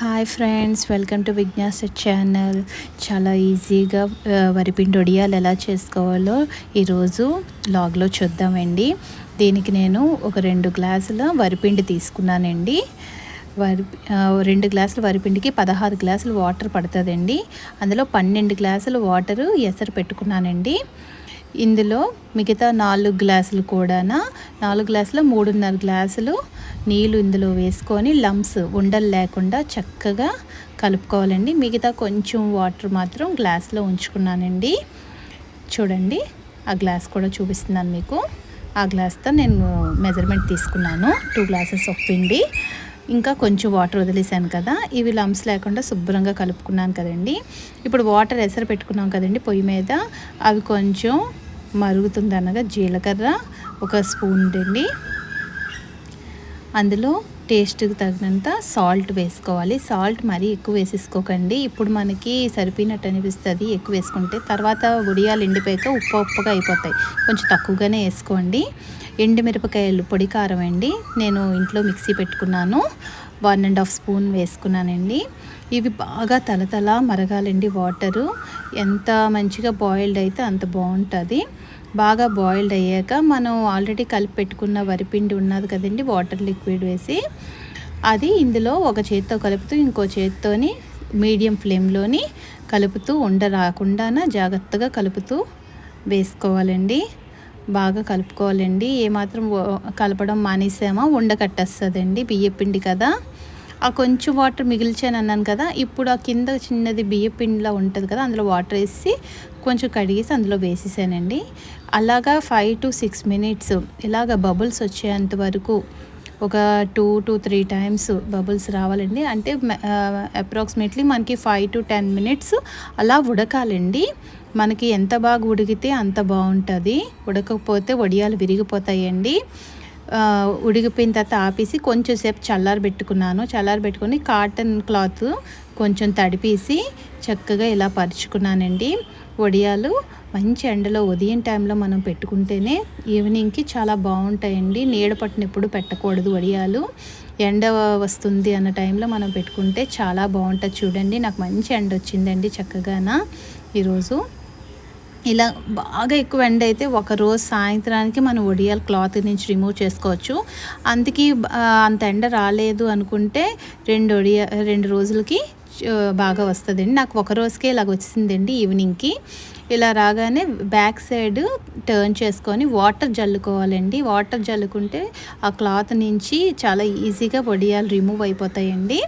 Hi friends welcome to Vignasa channel చాలా ఈజీగా uh, వరిపిండి వడియాలు ఎలా చేసుకోవాలో ఈరోజు లాగ్లో చూద్దామండి. దీనికి నేను ఒక రెండు గ్లాసుల వరిపిండి తీసుకున్నానండి. వరి uh, రెండు గ్లాసుల వరిపిండికి పదహారు గ్లాసులు వాటర్ పడుతుందండి. అందులో పన్నెండు గ్లాసులు వాటరు ఎసరు పెట్టుకున్నానండి. ఇందులో మిగతా నాలుగు గ్లాసులు కూడా నాలుగు గ్లాసులు మూడున్నర గ్లాసులు నీళ్ళు ఇందులో వేసుకొని లమ్స్ ఉండలు లేకుండా చక్కగా కలుపుకోవాలండి. మిగతా కొంచెం వాటర్ మాత్రం గ్లాస్లో ఉంచుకున్నానండి. చూడండి ఆ గ్లాస్ కూడా చూపిస్తున్నాను మీకు. ఆ గ్లాస్తో నేను మెజర్మెంట్ తీసుకున్నాను. టూ గ్లాసెస్ ఆఫ్ పిండి. ఇంకా కొంచెం వాటర్ వదిలేసాను కదా ఇవి లమ్స్ లేకుండా శుభ్రంగా కలుపుకున్నాను కదండి. ఇప్పుడు వాటర్ ఎసరు పెట్టుకున్నాం కదండి పొయ్యి మీద. అవి కొంచెం మరుగుతుంది అనగా జీలకర్ర ఒక స్పూన్ అండి అందులో టేస్ట్కి తగినంత సాల్ట్ వేసుకోవాలి. సాల్ట్ మరీ ఎక్కువ వేసేసుకోకండి. ఇప్పుడు మనకి సరిపోయినట్టు అనిపిస్తుంది ఎక్కువ వేసుకుంటే. తర్వాత ఉడియాలు ఎండిపోయాక ఉప్పు ఉప్పుగా అయిపోతాయి. కొంచెం తక్కువగానే వేసుకోండి. ఎండుమిరపకాయలు పొడి కారం అండి. నేను ఇంట్లో మిక్సీ పెట్టుకున్నాను. వన్ అండ్ హాఫ్ స్పూన్ వేసుకున్నానండి. ఇవి బాగా తలతల మరగాలండి వాటరు. ఎంత మంచిగా బాయిల్డ్ అయితే అంత బాగుంటుంది. బాగా బాయిల్డ్ అయ్యాక మనం ఆల్రెడీ కలిపి పెట్టుకున్న వరిపిండి ఉన్నది కదండి వాటర్ లిక్విడ్ వేసి అది ఇందులో ఒక చేత్తో కలుపుతూ ఇంకో చేత్తోని మీడియం ఫ్లేమ్లోని కలుపుతూ ఉండ రాకుండా జాగ్రత్తగా కలుపుతూ వేసుకోవాలండి. బాగా కలుపుకోవాలండి. ఏమాత్రం కలపడం మానేసామో? ఉండకట్టేస్తుందండి బియ్యపిండి కదా. ఆ కొంచెం వాటర్ మిగిల్చాను అన్నాను కదా. ఇప్పుడు ఆ కింద చిన్నది బియ్య పిండిలా ఉంటుంది కదా అందులో వాటర్ వేసి కొంచెం కడిగేసి అందులో వేసేసానండి. అలాగా ఫైవ్ టు సిక్స్ మినిట్స్ ఇలాగ బబుల్స్ వచ్చేంత వరకు ఒక two to three times bubbles రావాలండి. అంటే అప్రాక్సిమేట్లీ మనకి ఫైవ్ టు టెన్ మినిట్స్ అలా ఉడకాలండి. మనకి ఎంత బాగా ఉడికితే అంత బాగుంటుంది. ఉడకపోతే వడియాలు విరిగిపోతాయండి. ఉడికిపోయిన తర్వాత ఆపేసి కొంచెం సేపు చల్లారి పెట్టుకున్నాను. చల్లారి పెట్టుకుని కాటన్ క్లాత్ కొంచెం తడిపేసి చక్కగా ఇలా పరుచుకున్నానండి. వడియాలు మంచి ఎండలో ఉదయం టైంలో మనం పెట్టుకుంటేనే ఈవినింగ్కి చాలా బాగుంటాయండి. నీడ పట్టినప్పుడు పెట్టకూడదు వడియాలు. ఎండ వస్తుంది అన్న టైంలో మనం పెట్టుకుంటే చాలా బాగుంటుంది. చూడండి నాకు మంచి ఎండ వచ్చిందండి చక్కగాన ఈరోజు. ఇలా బాగా ఎక్కువ ఎండ అయితే ఒక రోజు సాయంత్రానికి మనం ఒడియాల క్లాత్ నుంచి రిమూవ్ చేసుకోవచ్చు. అందుకే అంత ఎండ రాలేదు అనుకుంటే రెండు ఒడియా రెండు రోజులకి బాగా వస్తుందండి. నాకు ఒక రోజుకే ఇలాగ వచ్చిందండి ఈవినింగ్కి ఇలా రాగానే బ్యాక్ సైడ్ టర్న్ చేసుకొని వాటర్ జల్లుకోవాలండి. వాటర్ జల్లుకుంటే ఆ క్లాత్ నుంచి చాలా ఈజీగా వడియాలు రిమూవ్ అయిపోతాయండి.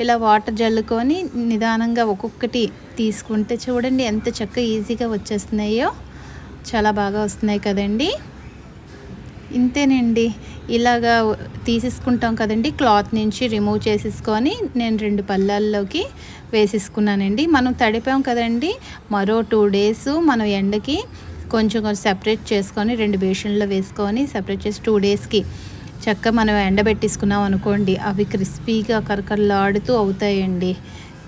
ఇలా వాటర్ జల్లుకొని నిదానంగా ఒక్కొక్కటి తీసుకుంటే చూడండి ఎంత చక్కగా ఈజీగా వచ్చేస్తున్నాయో. చాలా బాగా వస్తున్నాయి కదండి. ఇంతేనండి. ఇలాగా తీసేసుకుంటాం కదండి. క్లాత్ నుంచి రిమూవ్ చేసేసుకొని నేను రెండు పళ్ళల్లోకి వేసేసుకున్నానండి. మనం తడిపాం కదండి. మరో టూ డేస్ మనం ఎండకి కొంచెం కొంచెం సెపరేట్ చేసుకొని రెండు బేషన్లో వేసుకొని సెపరేట్ చేసి టూ డేస్కి చక్క మనం ఎండబెట్టేసుకున్నాం అనుకోండి అవి క్రిస్పీగా కరకరలాడుతూ అవుతాయండి.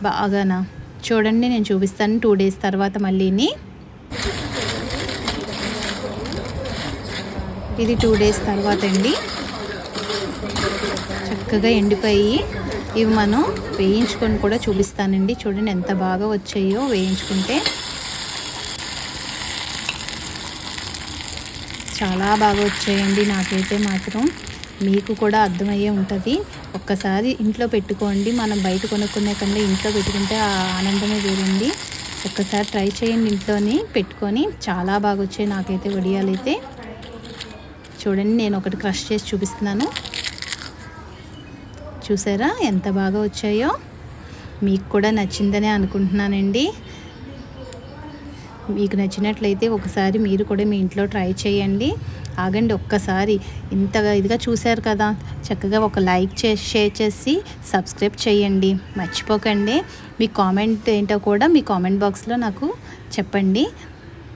బాగానా? చూడండి నేను చూపిస్తాను. టూ డేస్ తర్వాత మళ్ళీని. ఇది టూ డేస్ తర్వాత అండి. చక్కగా ఎండిపోయి ఇవి మనం వేయించుకొని కూడా చూపిస్తానండి. చూడండి ఎంత బాగా వచ్చాయో వేయించుకుంటే. చాలా బాగా వచ్చాయండి. నాకైతే మాత్రం. మీకు కూడా అర్థమయ్యే ఉంటుంది. ఒక్కసారి ఇంట్లో పెట్టుకోండి. మనం బయట కొనుక్కునే కన్నా ఇంట్లో పెట్టుకుంటే ఆ ఆనందమే వేరుంది ఒక్కసారి ట్రై చేయండి ఇంట్లోని పెట్టుకొని. చాలా బాగా వచ్చాయి నాకైతే వడియాలైతే చూడండి నేను ఒకటి క్రష్ చేసి చూపిస్తున్నాను. చూసారా ఎంత బాగా వచ్చాయో? మీకు కూడా నచ్చిందనే అనుకుంటున్నానండి. మీకు నచ్చినట్లయితే ఒకసారి మీరు కూడా మీ ఇంట్లో ట్రై చేయండి. ఆగండి ఒక్కసారి. ఇంతగా ఇదిగా చూశారు కదా. చక్కగా ఒక లైక్ చేసి షేర్ చేసి సబ్స్క్రైబ్ చేయండి. మర్చిపోకండి. మీ కామెంట్ ఏంటో కూడా మీ కామెంట్ బాక్స్లో నాకు చెప్పండి.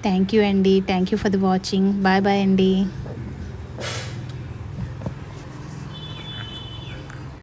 థ్యాంక్ యూ అండి. Thank you for the watching. Bye bye అండి.